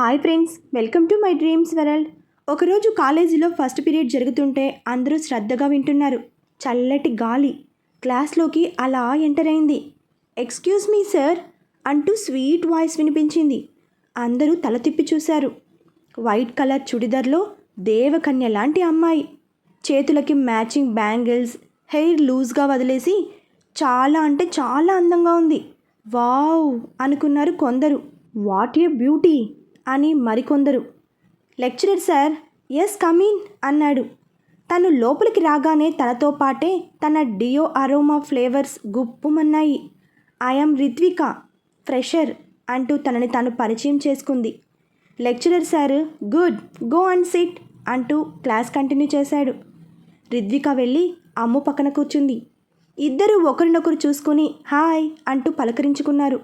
Hi friends welcome to my dreams world ఒకరోజు కాలేజీలో first period జరుగుతుంటే అందరూ శ్రద్ధగా వింటున్నారు. చల్లటి గాలి. క్లాస్లోకి అలా ఎంటర్ అయింది. ఎక్స్క్యూజ్ మీ సార్ అంటూ స్వీట్ వాయిస్ వినిపించింది. అందరూ తల తిప్పి చూశారు. వైట్ కలర్ చుడిదార్లో దేవకన్య లాంటి అమ్మాయి. చేతులకి మ్యాచింగ్ బ్యాంగిల్స్ హెయిర్ లూజ్గా వదిలేసి చాలా అంటే చాలా అందంగా ఉంది. వావ్ అనుకున్నారు కొందరు. వాట్ ఏ బ్యూటీ అని మరికొందరు. లెక్చరర్ సార్ ఎస్ కమీన్ అన్నాడు. తను లోపలికి రాగానే తనతో పాటే తన డియో అరోమా ఫ్లేవర్స్ గుప్పుమన్నాయి. ఐఎమ్ రిత్విక ఫ్రెషర్ అంటూ తనని తాను పరిచయం చేసుకుంది. Lecturer sir good go and sit అంటూ క్లాస్ కంటిన్యూ చేశాడు. రిద్విక వెళ్ళి అమ్ము పక్కన కూర్చుంది. ఇద్దరు ఒకరినొకరు చూసుకుని హాయ్ అంటూ పలకరించుకున్నారు.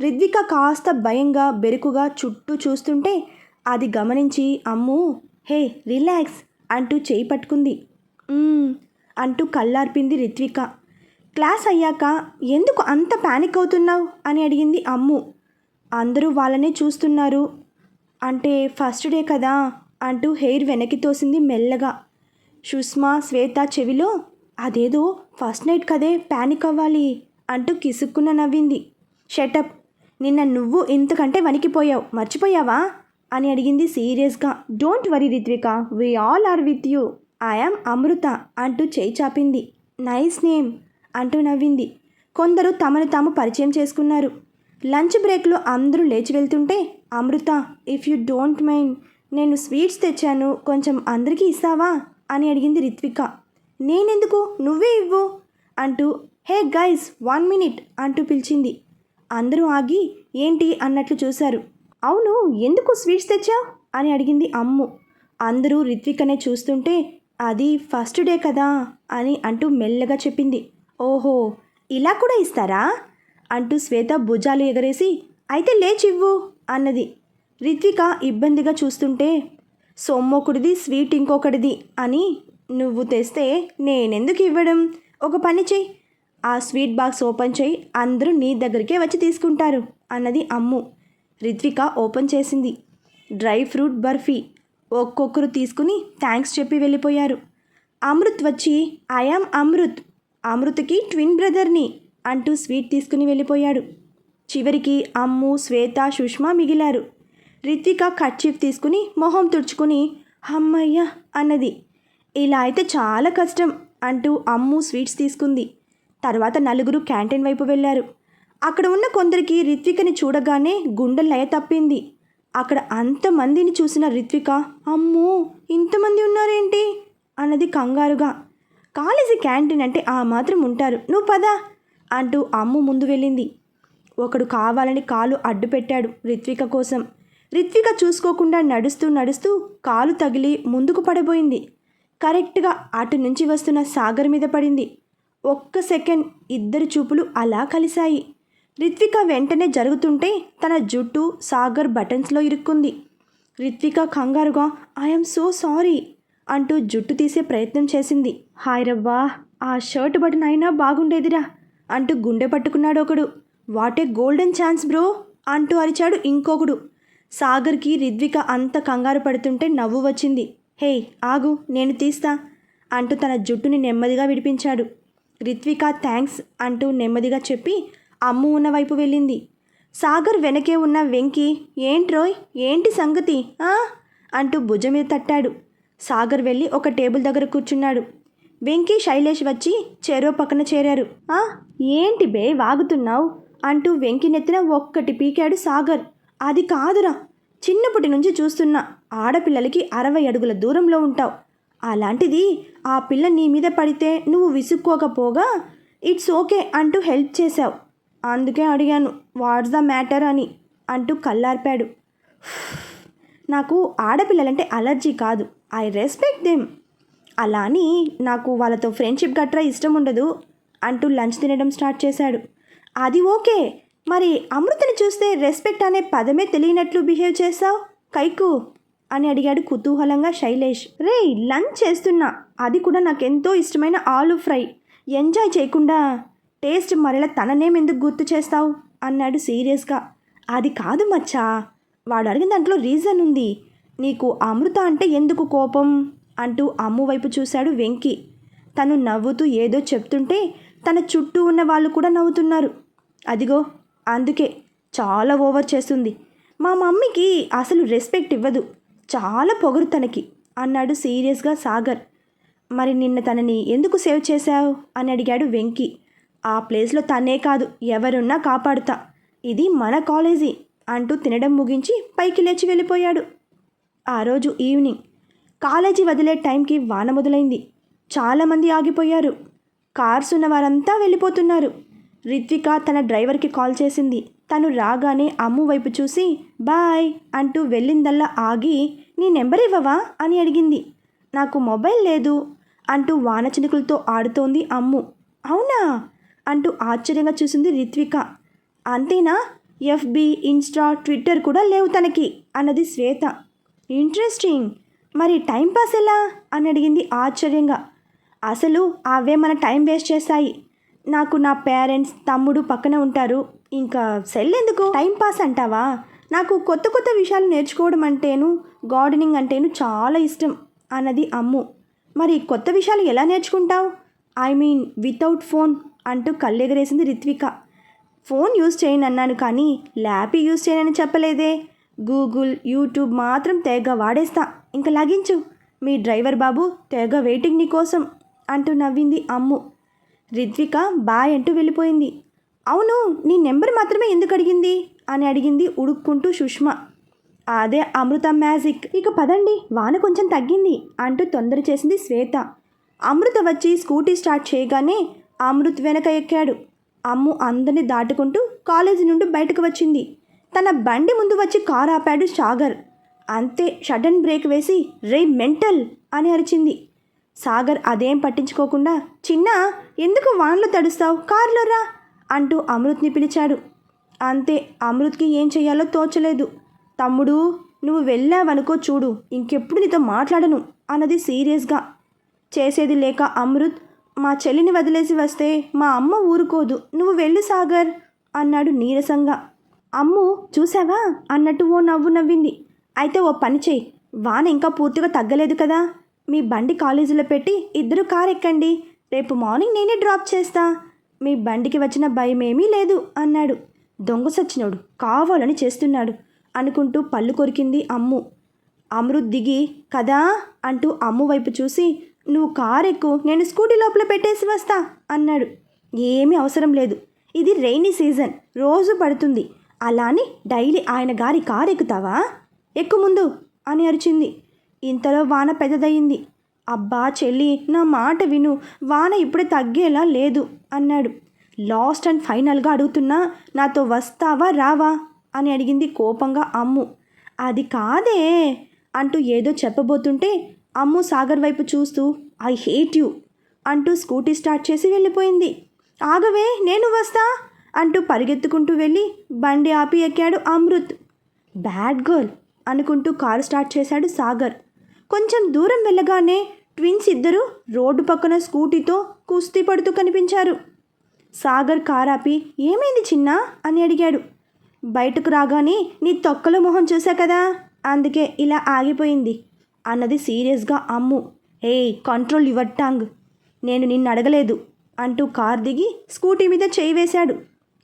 రిద్విక కాస్త భయంగా బెరుకుగా చుట్టూ చూస్తుంటే అది గమనించి అమ్ము హే రిలాక్స్ అంటూ చేయి పట్టుకుంది. అంటూ కళ్ళార్పింది రిత్విక. క్లాస్ అయ్యాక ఎందుకు అంత పానిక్ అవుతున్నావు? అని అడిగింది అమ్ము. అందరూ వాళ్ళనే చూస్తున్నారు. అంటే ఫస్ట్ డే కదా? అంటూ హెయిర్ వెనక్కి తోసింది మెల్లగా. సుష్మా శ్వేత చెవిలో అదేదో ఫస్ట్ నైట్ కదే పానిక్ అవ్వాలి అంటూ కిసుక్కున నవ్వింది. షటప్ నిన్న నువ్వు ఇంతకంటే వణికిపోయావు. మర్చిపోయావా? అని అడిగింది సీరియస్గా. Don't worry Ritvika. We all are with you I'm Amrita అంటూ చేయి చాపింది. నైస్ నేమ్ అంటూ నవ్వింది. కొందరు తమను తాము పరిచయం చేసుకున్నారు. లంచ్ బ్రేక్లో అందరూ లేచి వెళ్తుంటే Amrita if you don't mind నేను స్వీట్స్ తెచ్చాను. కొంచెం అందరికీ ఇస్తావా? అని అడిగింది రిత్విక. నేనెందుకు? నువ్వే ఇవ్వు అంటూ హే గైస్ వన్ మినిట్ అంటూ పిలిచింది. అందరూ ఆగి ఏంటి? అన్నట్లు చూశారు. అవును ఎందుకు స్వీట్స్ తెచ్చావు అని అడిగింది అమ్ము. అందరూ రిత్వికనే చూస్తుంటే అది ఫస్ట్ డే కదా? అని అంటూ మెల్లగా చెప్పింది. ఓహో ఇలా కూడా ఇస్తారా? అంటూ శ్వేత భుజాలు ఎగరేసి అయితే లేచివ్వు అన్నది. రిత్విక ఇబ్బందిగా చూస్తుంటే సొమ్మొకటిది స్వీట్ ఇంకొకటిది అని నువ్వు తెస్తే నేనెందుకు ఇవ్వడం? ఒక పని చెయ్యి ఆ స్వీట్ బాక్స్ ఓపెన్ చేయి అందరూ నీ దగ్గరికే వచ్చి తీసుకుంటారు అన్నది అమ్ము. రిత్విక ఓపెన్ చేసింది. డ్రై ఫ్రూట్ బర్ఫీ ఒక్కొక్కరు తీసుకుని థ్యాంక్స్ చెప్పి వెళ్ళిపోయారు. అమృత్ వచ్చి ఐఆమ్ అమృత్. అమృత్కి ట్విన్ బ్రదర్ని అంటూ స్వీట్ తీసుకుని వెళ్ళిపోయాడు. చివరికి అమ్ము శ్వేత సుష్మా మిగిలారు. రిత్విక కర్చీఫ్ తీసుకుని మొహం తుడుచుకుని అమ్మయ్య అన్నది. ఇలా అయితే చాలా కష్టం అంటూ అమ్ము స్వీట్స్ తీసుకుంది. తర్వాత నలుగురు క్యాంటీన్ వైపు వెళ్ళారు. అక్కడ ఉన్న కొందరికి రిత్వికని చూడగానే గుండె లయ తప్పింది. అక్కడ అంతమందిని చూసిన రిత్విక అమ్మో ఇంతమంది ఉన్నారేంటి? అన్నది కంగారుగా. కాలేజీ క్యాంటీన్ అంటే ఆ మాత్రం ఉంటారు. నువ్వు పదా అంటూ అమ్ము ముందు వెళ్ళింది. ఒకడు కావాలని కాలు అడ్డు పెట్టాడు రిత్విక కోసం. రిత్విక చూసుకోకుండా నడుస్తూ నడుస్తూ కాలు తగిలి ముందుకు పడబోయింది. కరెక్ట్గా అటు నుంచి వస్తున్న సాగర్ మీద పడింది. ఒక్క సెకండ్ ఇద్దరి చూపులు అలా కలిశాయి. రిత్విక వెంటనే జరుగుతుంటే తన జుట్టు సాగర్ బటన్స్లో ఇరుక్కుంది. రిత్విక కంగారుగా ఐఎమ్ సో సారీ అంటూ జుట్టు తీసే ప్రయత్నం చేసింది. హాయ్ రవ్వా ఆ షర్ట్ బటన్ అయినా బాగుండేదిరా అంటూ గుండె పట్టుకున్నాడు ఒకడు. వాటే గోల్డెన్ ఛాన్స్ బ్రో అంటూ అరిచాడు ఇంకొకడు. సాగర్కి రిద్విక అంత కంగారు పడుతుంటే నవ్వు వచ్చింది. హే ఆగు నేను తీస్తా అంటూ తన జుట్టుని నెమ్మదిగా విడిపించాడు. రిత్విక థ్యాంక్స్ అంటూ నెమ్మదిగా చెప్పి అమ్ము ఉన్న వైపు వెళ్ళింది. సాగర్ వెనకే ఉన్న వెంకి ఏంట్రోయ్ ఏంటి సంగతి? ఆ? అంటూ భుజం మీద తట్టాడు. సాగర్ వెళ్ళి ఒక టేబుల్ దగ్గర కూర్చున్నాడు. వెంకీ శైలేష్ వచ్చి చెరో పక్కన చేరారు. ఆ ఏంటి బే? వాగుతున్నావు? అంటూ వెంకి నెత్తిన ఒక్కటి పీకాడు సాగర్. అది కాదురా. చిన్నప్పటి నుంచి చూస్తున్నా. ఆడపిల్లలకి అరవై అడుగుల దూరంలో ఉంటావు. అలాంటిది ఆ పిల్ల నీ మీద పడితే నువ్వు విసుక్కోకపోగా ఇట్స్ ఓకే అంటూ హెల్ప్ చేశావు. అందుకే అడిగాను వాట్స్ ద మ్యాటర్ అని అంటూ కల్లార్పాడు నాకు ఆడపిల్లలంటే అలర్జీ కాదు. I respect them. అలా అని నాకు వాళ్ళతో ఫ్రెండ్షిప్ గట్రా ఇష్టం ఉండదు అంటూ లంచ్ తినడం స్టార్ట్ చేశాడు. అది ఓకే. మరి అమృతని చూస్తే రెస్పెక్ట్ అనే పదమే తెలియనట్లు బిహేవ్ చేస్తావు కైకు అని అడిగాడు కుతూహలంగా శైలేష్. రే లంచ్ చేస్తున్నా. అది కూడా నాకు ఎంతో ఇష్టమైన ఆలు ఫ్రై. ఎంజాయ్ చేయకుండా టేస్ట్ మరలా తననేం ఎందుకు గుర్తు చేస్తావు? అన్నాడు సీరియస్గా. అది కాదు మచ్చా వాడు అడిగిన దాంట్లో రీజన్ ఉంది. నీకు అమృత అంటే ఎందుకు కోపం? అంటూ అమ్ము వైపు చూశాడు వెంకి. తను నవ్వుతూ ఏదో చెప్తుంటే తన చుట్టూ ఉన్న వాళ్ళు కూడా నవ్వుతున్నారు. అదిగో అందుకే చాలా ఓవర్ చేస్తుంది. మా మమ్మీకి అసలు రెస్పెక్ట్ ఇవ్వదు. చాలా పొగరు తనకి అన్నాడు సీరియస్గా సాగర్. మరి నిన్న తనని ఎందుకు సేవ్ చేశావు? అని అడిగాడు వెంకి. ఆ ప్లేస్లో తనే కాదు ఎవరున్నా కాపాడుతా. ఇది మన కాలేజీ అంటూ తినడం ముగించి పైకి లేచి వెళ్ళిపోయాడు. ఆ రోజు ఈవినింగ్. కాలేజీ వదిలే టైంకి వాన మొదలైంది. చాలామంది ఆగిపోయారు. కార్స్ ఉన్న వారంతా వెళ్ళిపోతున్నారు. రిత్విక తన డ్రైవర్కి కాల్ చేసింది. తను రాగానే అమ్ము వైపు చూసి బాయ్ అంటూ వెళ్ళిందల్లా ఆగి నీ నెంబర్ ఇవ్వవా? అని అడిగింది. నాకు మొబైల్ లేదు అంటూ వాన చినుకులతో ఆడుతోంది అమ్ము. అవునా? అంటూ ఆశ్చర్యంగా చూసింది రిత్విక. అంతేనా? ఎఫ్బి ఇన్స్టా ట్విట్టర్ కూడా లేవు తనకి అన్నది శ్వేత. ఇంట్రెస్టింగ్. మరి టైంపాస్ ఎలా? అని అడిగింది ఆశ్చర్యంగా. అసలు అవే మన టైం వేస్ట్ చేస్తాయి నాకు నా పేరెంట్స్ తమ్ముడు పక్కన ఉంటారు. ఇంకా సెల్ ఎందుకు? టైంపాస్ అంటావా? నాకు కొత్త కొత్త విషయాలు నేర్చుకోవడం అంటేను గార్డెనింగ్ అంటేను చాలా ఇష్టం అన్నది అమ్ము. మరి కొత్త విషయాలు ఎలా నేర్చుకుంటావు? ఐ మీన్ వితౌట్ ఫోన్ అంటూ కళ్ళెగరేసింది రిత్విక. ఫోన్ యూజ్ చేయను అన్నాను కానీ ల్యాప్ యూజ్ చేయనని చెప్పలేదే. గూగుల్ యూట్యూబ్ మాత్రం తెగ వాడేస్తా. ఇంకా లగించు. మీ డ్రైవర్ బాబు తెగ వెయిటింగ్ నీ కోసం అంటూ నవ్వింది అమ్ము. రిత్విక బాయ్ అంటూ వెళ్ళిపోయింది. అవును నీ నెంబర్ మాత్రమే ఎందుకు అడిగింది? అని అడిగింది ఉడుక్కుంటూ సుష్మా. అదే అమృత మ్యాజిక్. ఇక పదండి వాన కొంచెం తగ్గింది అంటూ తొందర చేసింది శ్వేత. అమృత వచ్చి స్కూటీ స్టార్ట్ చేయగానే అమృత్ వెనక ఎక్కాడు. అమ్ము అందరిని దాటుకుంటూ కాలేజీ నుండి బయటకు వచ్చింది. తన బండి ముందు వచ్చి కారు ఆపాడు సాగర్. అంతే షడన్ బ్రేక్ వేసి రే మెంటల్ అని అరిచింది. సాగర్ అదేం పట్టించుకోకుండా చిన్న ఎందుకు వాన్లో తడుస్తావు? కారులో రా అంటూ అమృత్ని పిలిచాడు. అంతే అమృత్కి ఏం చేయాలో తోచలేదు. తమ్ముడు నువ్వు వెళ్ళావనుకో చూడు ఇంకెప్పుడు నీతో మాట్లాడను అన్నది సీరియస్గా. చేసేది లేక అమృత్ మా చెల్లిని వదిలేసి వస్తే మా అమ్మ ఊరుకోదు నువ్వు వెళ్ళు సాగర్ అన్నాడు నీరసంగా. అమ్ము చూసావా అన్నట్టు ఓ నవ్వు నవ్వింది. అయితే ఓ పని చెయ్యి వాన ఇంకా పూర్తిగా తగ్గలేదు కదా. మీ బండి కాలేజీలో పెట్టి ఇద్దరు కార్ ఎక్కండి రేపు మార్నింగ్ నేనే డ్రాప్ చేస్తా. మీ బండికి వచ్చిన భయమేమీ లేదు అన్నాడు. దొంగ సచ్చినోడు కావాలని చేస్తున్నాడు. అనుకుంటూ పళ్ళు కొరికింది అమ్ము. అమృత్ దిగి కదా అంటూ అమ్ము వైపు చూసి నువ్వు కారు ఎక్కు నేను స్కూటీ లోపల పెట్టేసి వస్తా అన్నాడు. ఏమీ అవసరం లేదు. ఇది రెయినీ సీజన్. రోజు పడుతుంది. అలా అని డైలీ ఆయన గారి కారు ఎక్కుతావా? ఎక్కు ముందు అని అరిచింది. ఇంతలో వాన పెద్దదయ్యింది. అబ్బా చెల్లి నా మాట విను. వాన ఇప్పుడే తగ్గేలా లేదు అన్నాడు. లాస్ట్ అండ్ ఫైనల్గా అడుగుతున్నా నాతో వస్తావా రావా? అని అడిగింది కోపంగా అమ్ము. అది కాదే అంటూ ఏదో చెప్పబోతుంటే అమ్ము సాగర్ వైపు చూస్తూ ఐ హేట్ యూ అంటూ స్కూటీ స్టార్ట్ చేసి వెళ్ళిపోయింది. ఆగవే నేను వస్తా అంటూ పరిగెత్తుకుంటూ వెళ్ళి బండి ఆపి ఎక్కాడు అమృత్. బ్యాడ్ గర్ల్ అనుకుంటూ కారు స్టార్ట్ చేశాడు సాగర్. కొంచెం దూరం వెళ్ళగానే ట్విన్స్ ఇద్దరు రోడ్డు పక్కన స్కూటీతో కుస్తీ పడుతూ కనిపించారు. సాగర్ కారాపి ఏమైంది చిన్నా? అని అడిగాడు. బయటకు రాగానే నీ తొక్కల మొహం చూసా కదా? అందుకే ఇలా ఆగిపోయింది. అన్నది సీరియస్గా అమ్ము. ఏయ్ కంట్రోల్ యువర్ టాంగ్. నేను నిన్ను అడగలేదు అంటూ కార్ దిగి స్కూటీ మీద చేయి వేశాడు.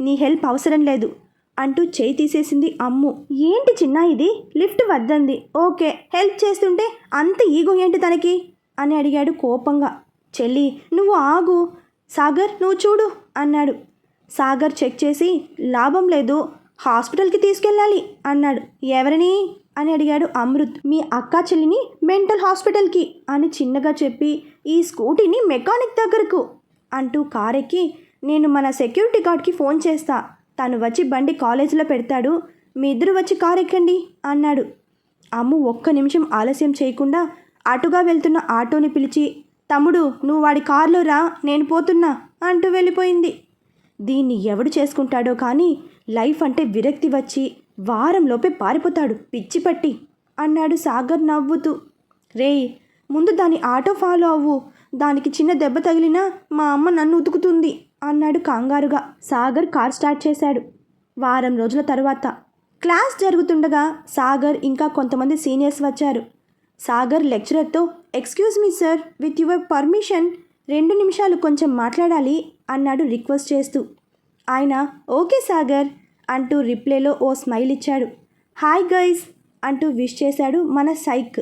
నీ హెల్ప్ అవసరం లేదు అంటూ చేయి తీసేసింది అమ్ము. ఏంటి చిన్న ఇది? లిఫ్ట్ వద్దంది. ఓకే హెల్ప్ చేస్తుంటే అంత ఈగో ఏంటి తనకి? అని అడిగాడు కోపంగా. చెల్లి నువ్వు ఆగు. సాగర్ నువ్వు చూడు అన్నాడు. సాగర్ చెక్ చేసి లాభం లేదు. హాస్పిటల్కి తీసుకెళ్ళాలి అన్నాడు. ఎవరిని? అని అడిగాడు అమృత్. మీ అక్క చెల్లిని మెంటల్ హాస్పిటల్కి అని చిన్నగా చెప్పి ఈ స్కూటీని మెకానిక్ దగ్గరకు అంటూ కారెక్కి నేను మన సెక్యూరిటీ గార్డ్కి ఫోన్ చేస్తా. తను వచ్చి బండి కాలేజీలో పెడతాడు. మీ ఇద్దరు వచ్చి కారు ఎక్కండి అన్నాడు. అమ్ము ఒక్క నిమిషం ఆలస్యం చేయకుండా అటుగా వెళ్తున్న ఆటోని పిలిచి తమ్ముడు నువ్వు వాడి కారులో రా నేను పోతున్నా అంటూ వెళ్ళిపోయింది. దీన్ని ఎవడు చేసుకుంటాడో కానీ లైఫ్ అంటే విరక్తి వచ్చి వారంలోపే పారిపోతాడు. పిచ్చి పట్టి అన్నాడు సాగర్ నవ్వుతూ. రేయ్ ముందు దాని ఆటో ఫాలో అవ్వు. దానికి చిన్న దెబ్బ తగిలినా మా అమ్మ నన్ను ఉతుకుతుంది అన్నాడు కంగారుగా. సాగర్ కార్ స్టార్ట్ చేశాడు. వారం రోజుల తర్వాత. క్లాస్ జరుగుతుండగా సాగర్ ఇంకా కొంతమంది సీనియర్స్ వచ్చారు. Sagar లెక్చరర్తో excuse me sir with your permission రెండు నిమిషాలు కొంచెం మాట్లాడాలి అన్నాడు రిక్వెస్ట్ చేస్తూ. ఆయన ఓకే సాగర్ అంటూ రిప్లైలో ఓ స్మైల్ ఇచ్చాడు. హాయ్ గైస్ అంటూ విష్ చేశాడు మన సైక్.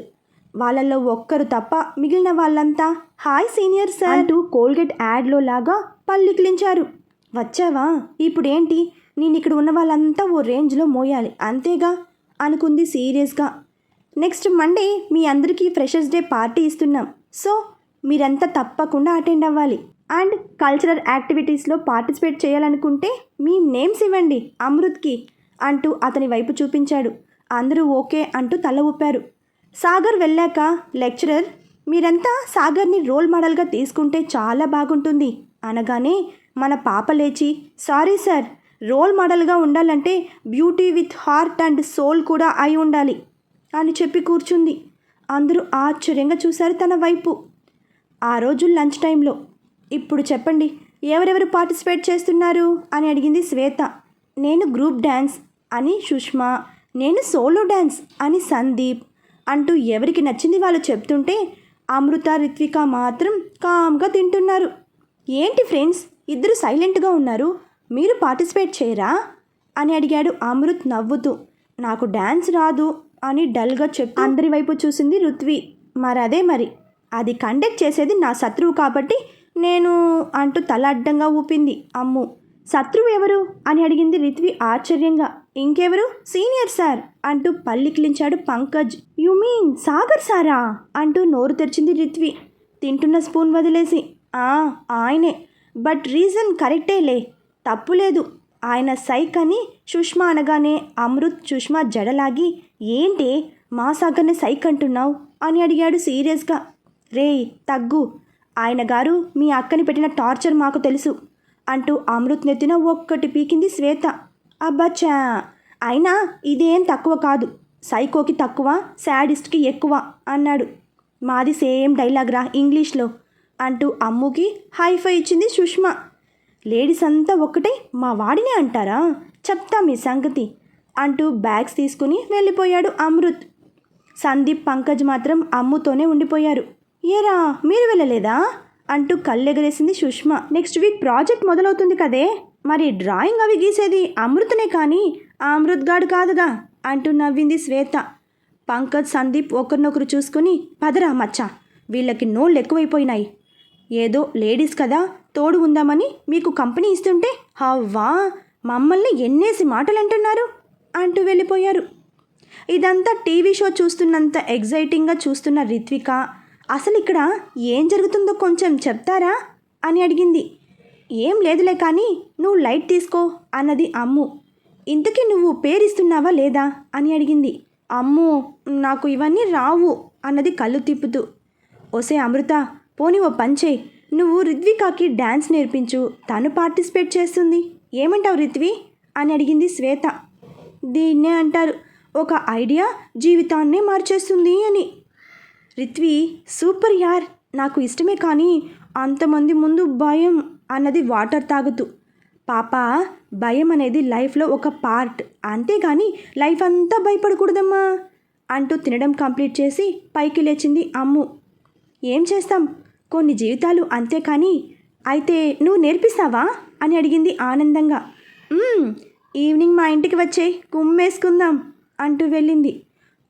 వాళ్ళల్లో ఒక్కరు తప్ప మిగిలిన వాళ్ళంతా హాయ్ సీనియర్ సార్ అంటూ కోల్గేట్ యాడ్లో లాగా పల్లికిలించారు వచ్చావా? ఇప్పుడేంటి? నేను ఇక్కడ ఉన్న వాళ్ళంతా ఓ రేంజ్లో మోయాలి అంతేగా? అనుకుంది సీరియస్గా. నెక్స్ట్ మండే మీ అందరికీ ఫ్రెషర్స్ డే పార్టీ ఇస్తున్నాం. సో మీరంతా తప్పకుండా అటెండ్ అవ్వాలి. అండ్ కల్చరల్ యాక్టివిటీస్లో పార్టిసిపేట్ చేయాలనుకుంటే మీ నేమ్స్ ఇవ్వండి అమృత్కి అంటూ అతని వైపు చూపించాడు. అందరూ ఓకే అంటూ తల ఊపారు. సాగర్ వెళ్ళాక లెక్చరర్ మీరంతా సాగర్ని రోల్ మోడల్గా తీసుకుంటే చాలా బాగుంటుంది అనగానే మన పాప లేచి సారీ సార్ రోల్ మోడల్గా ఉండాలంటే beauty with heart and soul కూడా అయి ఉండాలి అని చెప్పి కూర్చుంది. అందరూ ఆశ్చర్యంగా చూశారు తన వైపు. ఆ రోజు లంచ్ టైంలో ఇప్పుడు చెప్పండి ఎవరెవరు పార్టిసిపేట్ చేస్తున్నారు? అని అడిగింది శ్వేత. నేను గ్రూప్ డ్యాన్స్ అని సుష్మా నేను సోలో డ్యాన్స్ అని సందీప్ అంటూ ఎవరికి నచ్చింది వాళ్ళు చెప్తుంటే అమృత రిత్విక మాత్రం కామ్గా తింటున్నారు. ఏంటి ఫ్రెండ్స్ ఇద్దరు సైలెంట్గా ఉన్నారు మీరు పార్టిసిపేట్ చేయరా? అని అడిగాడు అమృత్ నవ్వుతూ. నాకు డ్యాన్స్ రాదు అని డల్గా చెప్పి అందరి వైపు చూసింది రుత్వి మరి అదే మరి అది కండక్ట్ చేసేది నా శత్రువు కాబట్టి నేను అంటూ తల అడ్డంగా ఊపింది. అమ్ము! శత్రువు ఎవరు? అని అడిగింది రిత్వి ఆశ్చర్యంగా. ఇంకెవరు? Senior sir! అంటూ పల్లికిలించాడు పంకజ్. యు మీన్ సాగర్ సారా? అంటూ నోరు తెరిచింది రిత్వి. తింటున్న స్పూన్ వదిలేసి. ఆ ఆయనే. బట్ రీజన్ కరెక్టేలే తప్పులేదు ఆయన సైక్ అని సుష్మా అనగానే అమృత్ సుష్మా జడలాగి ఏంటి మా సాగర్ని సైక్ అంటున్నావు? అని అడిగాడు సీరియస్గా. రే తగ్గు. ఆయన గారు మీ అక్కని పెట్టిన టార్చర్ మాకు తెలుసు అంటూ అమృత్ నెత్తిన ఒక్కటి పీకింది శ్వేత. అబ్బచ్చా! అయినా ఇదేం తక్కువ కాదు. సైకోకి తక్కువ శాడిస్ట్కి ఎక్కువ అన్నాడు. మాది సేమ్ డైలాగ్ రా ఇంగ్లీష్లో అంటూ అమ్ముకి హైఫై ఇచ్చింది సుష్మా. లేడీస్ అంతా ఒక్కటే మా వాడినే అంటారా? చెప్తా మీ సంగతి అంటూ బ్యాగ్స్ తీసుకుని వెళ్ళిపోయాడు అమృత్. సందీప్ పంకజ్ మాత్రం అమ్ముతోనే ఉండిపోయారు. ఏరా మీరు వెళ్ళలేదా? అంటూ కళ్ళెగరేసింది సుష్మా. నెక్స్ట్ వీక్ ప్రాజెక్ట్ మొదలవుతుంది కదే. మరి డ్రాయింగ్ అవి గీసేది అమృతనే కానీ ఆ అమృత్ గాడు కాదుగా అంటూ నవ్వింది శ్వేత. పంకజ్ సందీప్ ఒకరినొకరు చూసుకుని పదరా మచ్చా వీళ్ళకి నోళ్ళు ఎక్కువైపోయినాయి. ఏదో లేడీస్ కదా తోడు ఉందామని మీకు కంపెనీ ఇస్తుంటే హవ్వా మమ్మల్ని ఎన్నేసి మాటలు అంటున్నారు అంటూ వెళ్ళిపోయారు. ఇదంతా టీవీ షో చూస్తున్నంత ఎగ్జైటింగ్గా చూస్తున్న రిత్విక అసలు ఇక్కడ ఏం జరుగుతుందో కొంచెం చెప్తారా? అని అడిగింది. ఏం లేదులే కానీ నువ్వు లైట్ తీసుకో అన్నది అమ్ము. ఇంతకీ నువ్వు పేరిస్తున్నావా లేదా? అని అడిగింది. అమ్ము నాకు ఇవన్నీ రావు అన్నది కళ్ళు తిప్పుతూ. ఒసే అమృత పోని ఓ పంచే నువ్వు రిత్వికాకి డ్యాన్స్ నేర్పించు. తను పార్టిసిపేట్ చేస్తుంది. ఏమంటావు రిత్వి అని అడిగింది శ్వేత. దీన్నే అంటారు. ఒక ఐడియా జీవితాన్నే మార్చేస్తుంది అని. రిత్వి సూపర్ యార్! నాకు ఇష్టమే కానీ అంతమంది ముందు భయం అన్నది వాటర్ తాగుతూ. పాప భయం అనేది లైఫ్లో ఒక పార్ట్. అంతేగాని లైఫ్ అంతా భయపడకూడదమ్మా! అంటూ తినడం కంప్లీట్ చేసి పైకి లేచింది అమ్ము. ఏం చేస్తాం? కొన్ని జీవితాలు అంతే కానీ అయితే నువ్వు నేర్పిస్తావా? అని అడిగింది ఆనందంగా. ఈవినింగ్ మా ఇంటికి వచ్చే కుమ్మేసుకుందాం అంటూ వెళ్ళింది.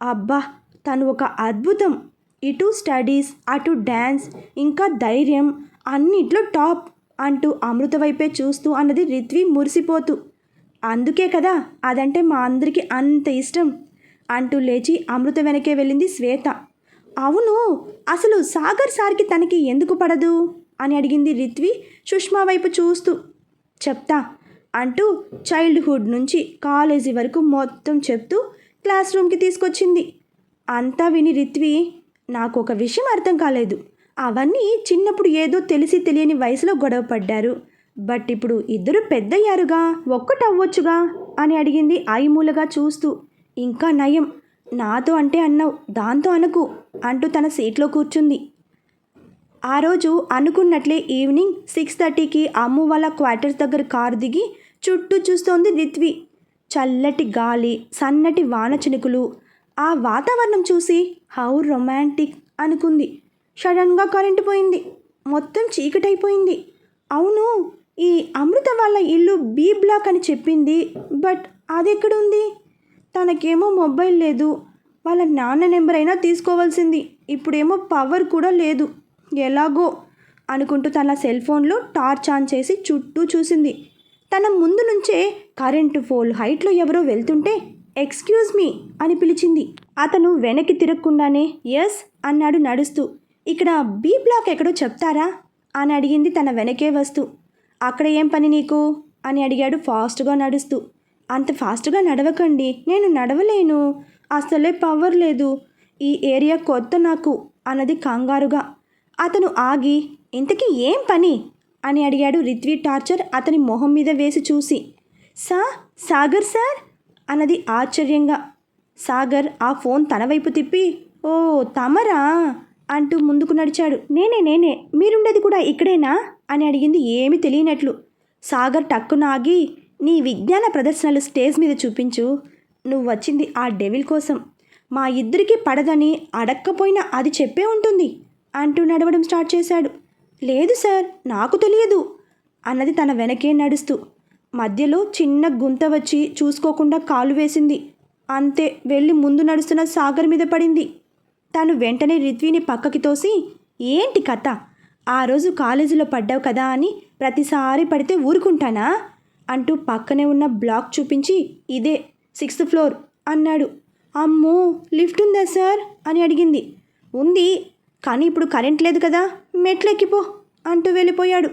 అబ్బా తను ఒక అద్భుతం! ఇటు స్టడీస్ అటు డ్యాన్స్ ఇంకా ధైర్యం అన్నిట్లో టాప్ అంటూ అమృత వైపే చూస్తూ అన్నది రిత్వి మురిసిపోతూ అందుకే కదా అదంటే మా అందరికీ అంత ఇష్టం అంటూ లేచి అమృత వెనకే వెళ్ళింది శ్వేత. అవును అసలు సాగర్ సార్కి తనకి ఎందుకు పడదు? అని అడిగింది రిత్వి సుష్మా వైపు చూస్తూ. చెప్తా అంటూ చైల్డ్హుడ్ నుంచి కాలేజీ వరకు మొత్తం చెప్తూ క్లాస్ రూమ్కి తీసుకొచ్చింది. అంతా విని రిత్వి నాకు ఒక విషయం అర్థం కాలేదు. అవన్నీ చిన్నప్పుడు ఏదో తెలిసి తెలియని వయసులో గొడవ పడ్డారు. బట్ ఇప్పుడు ఇద్దరు పెద్దయ్యారుగా ఒక్కటవ్వొచ్చుగా అని అడిగింది ఆయిమూలగా చూస్తూ. ఇంకా నయం నాతో అంటే అన్నావు దాంతో అనుకు అంటూ తన సీట్లో కూర్చుంది. ఆ రోజు అనుకున్నట్లే ఈవినింగ్ సిక్స్ థర్టీకి అమ్ము వాళ్ళ క్వార్టర్స్ దగ్గర కారు దిగి చుట్టూ చూస్తోంది రిత్వి. చల్లటి గాలి సన్నటి వాన చినుకులు. ఆ వాతావరణం చూసి హౌ రొమాంటిక్ అనుకుంది. సడన్గా కరెంటు పోయింది. మొత్తం చీకటైపోయింది. అవును ఈ అమృత వాళ్ళ ఇల్లు బీ బ్లాక్ అని చెప్పింది బట్ అది ఎక్కడుంది తనకేమో మొబైల్ లేదు. వాళ్ళ నాన్న నెంబర్ అయినా తీసుకోవాల్సింది. ఇప్పుడేమో పవర్ కూడా లేదు. ఎలాగో అనుకుంటూ తన సెల్ ఫోన్లో టార్చ్ ఆన్ చేసి చుట్టూ చూసింది. తన ముందు నుంచే కరెంటు ఫోల్ హైట్లో ఎవరో వెళ్తుంటే ఎక్స్క్యూజ్ మీ అని పిలిచింది. అతను వెనక్కి తిరగకుండానే ఎస్ అన్నాడు నడుస్తూ. ఇక్కడ బీ బ్లాక్ ఎక్కడో చెప్తారా? అని అడిగింది తన వెనకే వస్తూ. అక్కడ ఏం పని నీకు? అని అడిగాడు ఫాస్ట్గా నడుస్తూ. అంత ఫాస్ట్గా నడవకండి. నేను నడవలేను. అసలే పవర్ లేదు. ఈ ఏరియా కొత్త నాకు అన్నది కంగారుగా. అతను ఆగి ఇంతకీ ఏం పని? అని అడిగాడు రిత్వీ టార్చర్ అతని మొహం మీద వేసి చూసి. సా సాగర్ సార్? అన్నది ఆశ్చర్యంగా. సాగర్ ఆ ఫోన్ తన వైపు తిప్పి ఓ తమరా? అంటూ ముందుకు నడిచాడు. నేనే నేనే మీరుండేది కూడా ఇక్కడేనా? అని అడిగింది ఏమీ తెలియనట్లు. సాగర్ టక్కున ఆగి నీ విజ్ఞాన ప్రదర్శనలు స్టేజ్ మీద చూపించు. నువ్వు వచ్చింది ఆ డెవిల్ కోసం. మా ఇద్దరికి పడదని అడక్కపోయినా అది చెప్పే ఉంటుంది అంటూ నడవడం స్టార్ట్ చేశాడు. లేదు సార్ నాకు తెలియదు అన్నది తన వెనకే నడుస్తూ. మధ్యలో చిన్న గుంత వచ్చి చూసుకోకుండా కాలు వేసింది. అంతే వెళ్ళి ముందు నడుస్తున్న సాగర్ మీద పడింది. తను వెంటనే రిత్విని పక్కకి తోసి ఏంటి కథ? ఆ రోజు కాలేజీలో పడ్డావు కదా అని ప్రతిసారి పడితే ఊరుకుంటానా? అంటూ పక్కనే ఉన్న బ్లాక్ చూపించి ఇదే సిక్స్త్ ఫ్లోర్ అన్నాడు. అమ్మో లిఫ్ట్ ఉందా సార్? అని అడిగింది. ఉంది కానీ ఇప్పుడు కరెంట్ లేదు కదా మెట్లెక్కిపో అంటూ వెళ్ళిపోయాడు.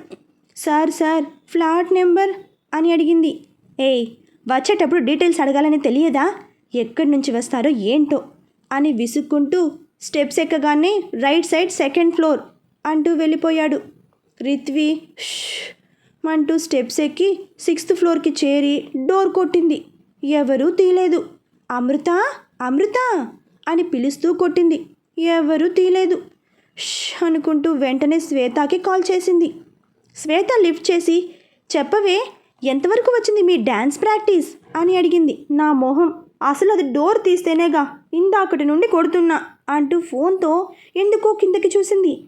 సార్ సార్ ఫ్లాట్ నెంబర్ అని అడిగింది. ఏయ్ వచ్చేటప్పుడు డీటెయిల్స్ అడగాలని తెలియదా? ఎక్కడి నుంచి వస్తారో ఏంటో? అని విసుక్కుంటూ స్టెప్స్ ఎక్కగానే రైట్ సైడ్ సెకండ్ ఫ్లోర్ అంటూ వెళ్ళిపోయాడు. రిత్వి అంటూ స్టెప్స్ ఎక్కి సిక్స్త్ ఫ్లోర్కి చేరి డోర్ కొట్టింది. ఎవరూ తీయలేదు అమృత? అమృత? అని పిలుస్తూ కొట్టింది. ఎవరూ తీయలేదు ష్ అనుకుంటూ వెంటనే శ్వేతకి కాల్ చేసింది. శ్వేత లిఫ్ట్ చేసి చెప్పవే ఎంతవరకు వచ్చింది మీ డ్యాన్స్ ప్రాక్టీస్? అని అడిగింది. నా మొహం అసలు అది డోర్ తీస్తేనేగా ఇందాకటి నుండి కొడుతున్నా అంటూ ఫోన్తో ఎందుకో కిందకి చూసింది.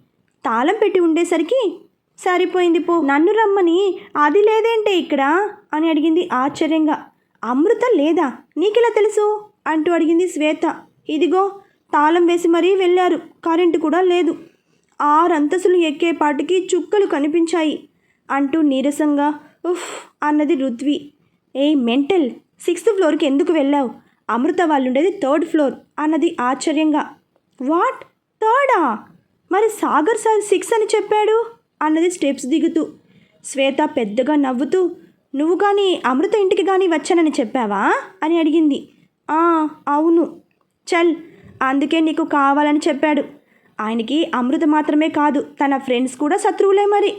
తాళం పెట్టి ఉండేసరికి సరిపోయింది పో నన్ను రమ్మని అది లేదేంటే ఇక్కడ? అని అడిగింది ఆశ్చర్యంగా. అమృత లేదా? నీకెలా తెలుసు? అంటూ అడిగింది శ్వేత. ఇదిగో తాళం వేసి మరీ వెళ్ళారు కరెంటు కూడా లేదు. ఆరంతసులు ఎక్కేపాటికి చుక్కలు కనిపించాయి అంటూ నీరసంగా ఉఫ్ అన్నది రుద్వి. ఏ మెంటల్ సిక్స్త్ ఫ్లోర్కి ఎందుకు వెళ్ళావు? అమృత వాళ్ళుండేది థర్డ్ ఫ్లోర్ అన్నది ఆశ్చర్యంగా. వాట్? థర్డా? మరి సాగర్ సార్ సిక్స్ అని చెప్పాడు? అన్నది స్టెప్స్ దిగుతూ. శ్వేత పెద్దగా నవ్వుతూ నువ్వు కానీ అమృత ఇంటికి కానీ వచ్చానని చెప్పావా? అని అడిగింది. "ఆ, అవును. చల్ అందుకే నీకు కావాలని చెప్పాడు. ఆయనకి అమృత మాత్రమే కాదు తన ఫ్రెండ్స్ కూడా శత్రువులే మరి.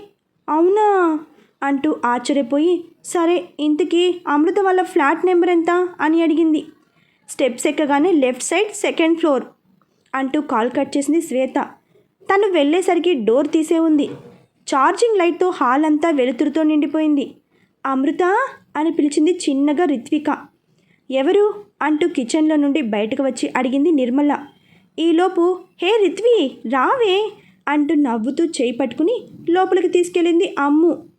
అవునా? అంటూ ఆశ్చర్యపోయి సరే ఇంతకీ అమృత వాళ్ళ ఫ్లాట్ నెంబర్ ఎంత? అని అడిగింది. స్టెప్స్ ఎక్కగానే లెఫ్ట్ సైడ్ సెకండ్ ఫ్లోర్ అంటూ కాల్ కట్ చేసింది శ్వేత. తను వెళ్ళేసరికి డోర్ తీసే ఉంది. ఛార్జింగ్ లైట్తో హాల్ అంతా వెలుతురుతో నిండిపోయింది. అమృత? అని పిలిచింది చిన్నగా రిత్విక. ఎవరు? అంటూ కిచెన్లో నుండి బయటకు వచ్చి అడిగింది నిర్మల. ఈలోపు హే రిత్వి రావే అంటూ నవ్వుతూ చేయి పట్టుకుని లోపలికి తీసుకెళ్ళింది అమ్ము.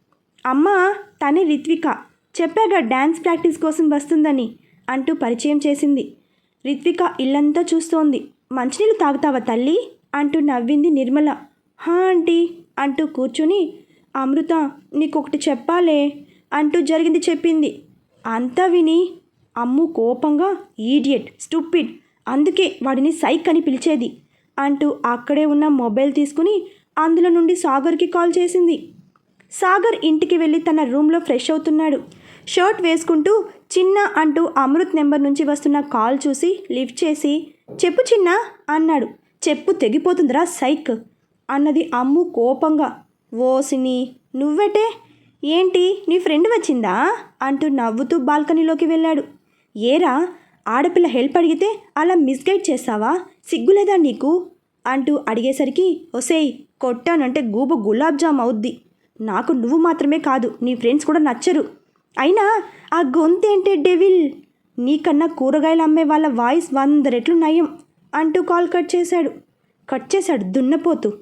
అమ్మ తనే రిత్విక. చెప్పాగా డ్యాన్స్ ప్రాక్టీస్ కోసం వస్తుందని అంటూ పరిచయం చేసింది. రిత్విక ఇల్లంతా చూస్తోంది. మంచినీళ్ళు తాగుతావా తల్లి? అంటూ నవ్వింది నిర్మల. హా ఆంటీ అంటూ కూర్చుని అమృత నీకొకటి చెప్పాలే అంటూ జరిగింది చెప్పింది. అంతా విని అమ్ము కోపంగా ఈడియట్ స్టూపిడ్ అందుకే వాడిని సైక్ అని పిలిచేది అంటూ అక్కడే ఉన్న మొబైల్ తీసుకుని అందులో నుండి సాగర్కి కాల్ చేసింది. సాగర్ ఇంటికి వెళ్ళి తన రూమ్లో ఫ్రెష్ అవుతున్నాడు. షర్ట్ వేసుకుంటూ చిన్న అంటూ అమృత్ నెంబర్ నుంచి వస్తున్న కాల్ చూసి లిఫ్ట్ చేసి చెప్పు చిన్న అన్నాడు. చెప్పు తెగిపోతుందిరా సైక్ అన్నది అమ్ము కోపంగా. ఓసిని నువ్వెటే? ఏంటి నీ ఫ్రెండ్ వచ్చిందా? అంటూ నవ్వుతూ బాల్కనీలోకి వెళ్ళాడు. ఏరా ఆడపిల్ల హెల్ప్ అడిగితే అలా మిస్గైడ్ చేస్తావా? సిగ్గులేదా నీకు? అంటూ అడిగేసరికి ఒసేయ్ కొట్టానంటే గూబ గులాబ్ జామ్ అవుద్ది. నాకు నువ్వు మాత్రమే కాదు నీ ఫ్రెండ్స్ కూడా నచ్చరు. అయినా ఆ గొంతేంటే డెవిల్ నీకన్నా కూరగాయలు అమ్మే వాళ్ళ వాయిస్ వంద రెట్లు నయం అంటూ కాల్ కట్ చేశాడు. కట్ చేశాడు దున్నపోతూ.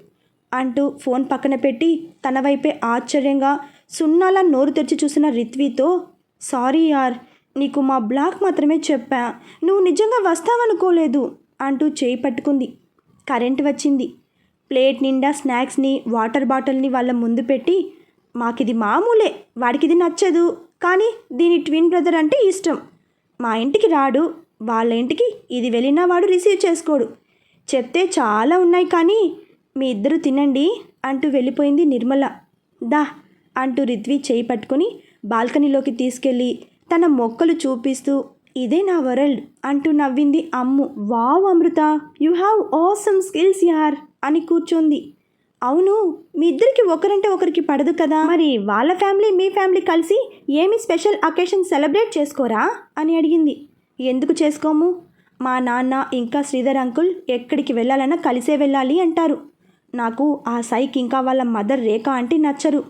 అంటూ ఫోన్ పక్కన పెట్టి తన వైపే ఆశ్చర్యంగా సున్నాలా నోరు తెరిచి చూసిన రిత్వీతో సారీ యార్ నీకు మా బ్లాక్ మాత్రమే చెప్పా. నువ్వు నిజంగా వస్తావనుకోలేదు అంటూ చేయి పట్టుకుంది. కరెంట్ వచ్చింది. ప్లేట్ నిండా స్నాక్స్ని వాటర్ బాటిల్ని వాళ్ళ ముందు పెట్టి మాకిది మామూలే వాడికి ఇది నచ్చదు. కానీ దీని ట్విన్ బ్రదర్ అంటే ఇష్టం. మా ఇంటికి రాడు వాళ్ళ ఇంటికి ఇది వెళ్ళినా వాడు రిసీవ్ చేసుకోడు. చెప్తే చాలా ఉన్నాయి కానీ మీ ఇద్దరు తినండి అంటూ వెళ్ళిపోయింది నిర్మల. దా అంటూ రిత్వి చేయి పట్టుకుని బాల్కనీలోకి తీసుకెళ్ళి తన మొక్కలు చూపిస్తూ ఇదే నా వరల్డ్ అంటూ నవ్వింది Ammu. Wow Amrita you have awesome skills యార్. అని కూర్చోంది. అవును మీ ఇద్దరికి ఒకరంటే ఒకరికి పడదు కదా? మరి వాళ్ళ ఫ్యామిలీ మీ ఫ్యామిలీ కలిసి ఏమి స్పెషల్ అకేషన్ సెలబ్రేట్ చేసుకోరా? అని అడిగింది. ఎందుకు చేసుకోము? మా నాన్న ఇంకా శ్రీధర్ అంకుల్ ఎక్కడికి వెళ్ళాలన్నా కలిసే వెళ్ళాలి అంటారు. నాకు ఆ సైక్ ఇంకా వాళ్ళ మదర్ రేఖ అంటే నచ్చరు.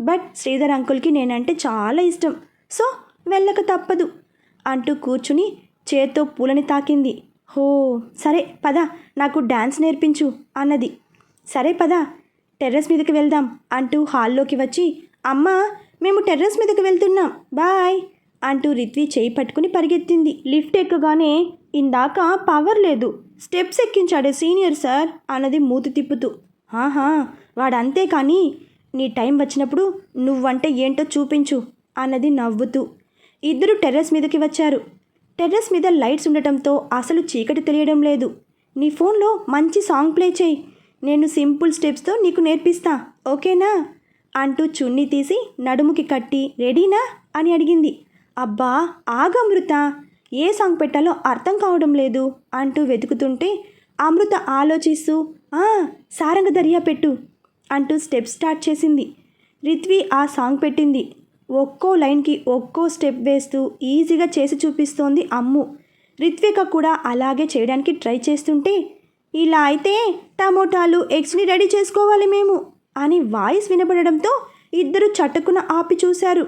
బట్ శ్రీధర్ అంకుల్కి నేనంటే చాలా ఇష్టం. సో వెళ్ళక తప్పదు అంటూ కూర్చుని చేత్తో పూలని తాకింది. హో సరే పద నాకు డ్యాన్స్ నేర్పించు అన్నది. సరే పద టెర్రస్ మీదకి వెళ్దాం అంటూ హాల్లోకి వచ్చి అమ్మా మేము టెర్రస్ మీదకి వెళ్తున్నాం బాయ్ అంటూ రిత్వి చేయి పట్టుకుని పరిగెత్తింది. లిఫ్ట్ ఎక్కగానే ఇందాక పవర్ లేదు స్టెప్స్ ఎక్కించాడే సీనియర్ సార్ అన్నది మూతి తిప్పుతూ. ఆహా వాడంతే కానీ నీ టైం వచ్చినప్పుడు నువ్వంటే ఏంటో చూపించు అన్నది నవ్వుతూ. ఇద్దరు టెర్రస్ మీదకి వచ్చారు. టెర్రస్ మీద లైట్స్ ఉండటంతో అసలు చీకటి తెలియడం లేదు. నీ ఫోన్లో మంచి సాంగ్ ప్లే చేయి. నేను సింపుల్ స్టెప్స్తో నీకు నేర్పిస్తా ఓకేనా? అంటూ చున్నీ తీసి నడుముకి కట్టి రెడీనా? అని అడిగింది. అబ్బా ఆగమృత ఏ సాంగ్ పెట్టాలో అర్థం కావడం లేదు అంటూ వెతుకుతుంటే అమృత ఆలోచిస్తూ "ఆ, సారంగ దర్యా పెట్టు అంటూ స్టెప్ స్టార్ట్ చేసింది. రిత్వి ఆ సాంగ్ పెట్టింది. ఒక్కో లైన్కి ఒక్కో స్టెప్ వేస్తూ ఈజీగా చేసి చూపిస్తోంది అమ్ము. రిత్విక కూడా అలాగే చేయడానికి ట్రై చేస్తుంటే ఇలా అయితే టమోటాలు ఎగ్స్ని రెడీ చేసుకోవాలి మేము అని వాయిస్ వినపడడంతో ఇద్దరు చటుకున ఆపి చూశారు.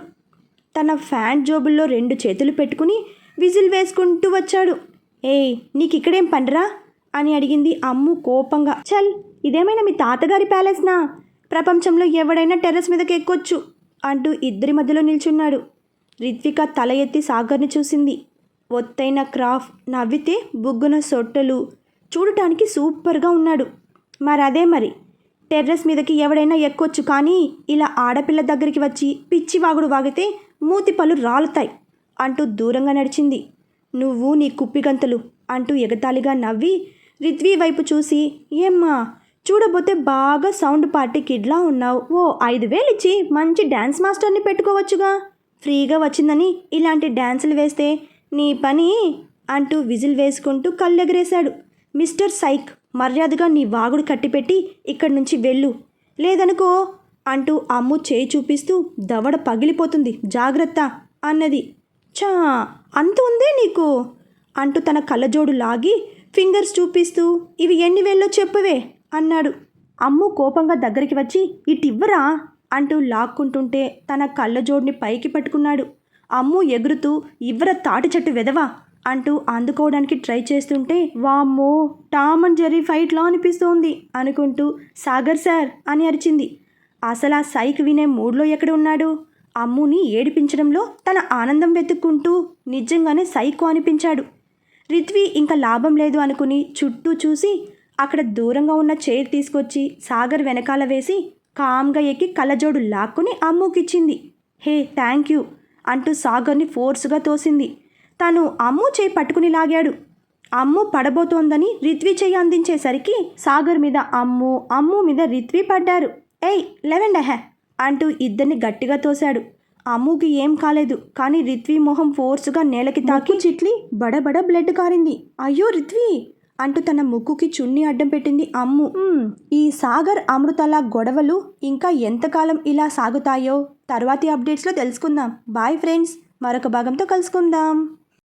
తన ఫ్యాంట్ జోబుల్లో రెండు చేతులు పెట్టుకుని విజిల్ వేసుకుంటూ వచ్చాడు. ఏయ్ నీకు ఇక్కడేం పండరా అని అడిగింది అమ్ము కోపంగా. చల్ ఇదేమైనా మీ తాతగారి ప్యాలెస్నా? ప్రపంచంలో ఎవడైనా టెర్రస్ మీదకి ఎక్కొచ్చు. అంటూ ఇద్దరి మధ్యలో నిల్చున్నాడు. రిత్విక తల ఎత్తి సాగర్ని చూసింది. ఒత్తైన క్రాఫ్ నవ్వితే బుగ్గున సొట్టలు. చూడటానికి సూపర్గా ఉన్నాడు. మరి అదే మరి. టెర్రస్ మీదకి ఎవడైనా ఎక్కొచ్చు కానీ ఇలా ఆడపిల్ల దగ్గరికి వచ్చి పిచ్చి వాగుడు వాగితే మూతి పళ్ళు రాలుతాయి అంటూ దూరంగా నడిచింది. నువ్వు నీ కుప్పిగంతలు అంటూ ఎగతాళిగా నవ్వి రిత్వి వైపు చూసి ఏమ్మా చూడబోతే బాగా సౌండ్ పార్టీ కిడ్లా ఉన్నావు. ఓ ఐదు వేలు ఇచ్చి మంచి డ్యాన్స్ మాస్టర్ని పెట్టుకోవచ్చుగా. ఫ్రీగా వచ్చిందని ఇలాంటి డ్యాన్సులు వేస్తే నీ పని అంటూ విజిల్ వేసుకుంటూ కళ్ళెగరేశాడు. మిస్టర్ సైక్ మర్యాదగా నీ వాగుడు కట్టిపెట్టి ఇక్కడి నుంచి వెళ్ళు. లేదనుకో అంటూ అమ్ము చేయి చూపిస్తూ దవడ పగిలిపోతుంది. జాగ్రత్త అన్నది. చా అంత ఉందే నీకు? అంటూ తన కళ్ళజోడు లాగి ఫింగర్స్ చూపిస్తూ ఇవి ఎన్ని వేళ్ళో చెప్పవే? అన్నాడు. అమ్ము కోపంగా దగ్గరికి వచ్చి ఇటివ్వరా అంటూ లాక్కుంటుంటే తన కళ్ళజోడిని పైకి పట్టుకున్నాడు. అమ్ము ఎగురుతూ ఇవ్వర తాటి చెట్టు వెదవా? అంటూ అందుకోవడానికి ట్రై చేస్తుంటే వామ్మో టామ్ అండ్ జెర్రీ ఫైట్లా అనిపిస్తోంది అనుకుంటూ సాగర్ సార్ అని అరిచింది. అసలు ఆ సైక్ వినే మూడ్లో ఎక్కడ ఉన్నాడు? అమ్ముని ఏడిపించడంలో తన ఆనందం వెతుక్కుంటూ నిజంగానే సైకో అనిపించాడు. రిత్వి ఇంకా లాభం లేదు అనుకుని చుట్టూ చూసి అక్కడ దూరంగా ఉన్న చైర్ తీసుకొచ్చి సాగర్ వెనకాల వేసి కామ్గా ఎక్కి కళ్ళజోడు లాక్కుని అమ్ముకిచ్చింది. హే థ్యాంక్ యూ అంటూ సాగర్ని ఫోర్సుగా తోసింది. తను అమ్ము చేయి పట్టుకుని లాగాడు. అమ్ము పడబోతోందని రిత్వి చేయి అందించేసరికి సాగర్ మీద అమ్ము అమ్ము మీద రిత్వి పడ్డారు. ఏయ్ లెవెన్ డహ అంటూ ఇద్దరిని గట్టిగా తోశాడు. అమ్ముకి ఏం కాలేదు కానీ రిత్వి మొహం ఫోర్సుగా నేలకి తాకి చిట్లి బడబడ బ్లడ్ కారింది. అయ్యో రిత్వి! అంటూ తన ముక్కుకి చున్ని అడ్డం పెట్టింది అమ్ము. "మ్మ్, ఈ సాగర్ అమృతల గొడవలు ఇంకా ఎంతకాలం ఇలా సాగుతాయో తర్వాతి అప్డేట్స్లో తెలుసుకుందాం. బాయ్ ఫ్రెండ్స్ మరొక భాగంతో కలుసుకుందాం.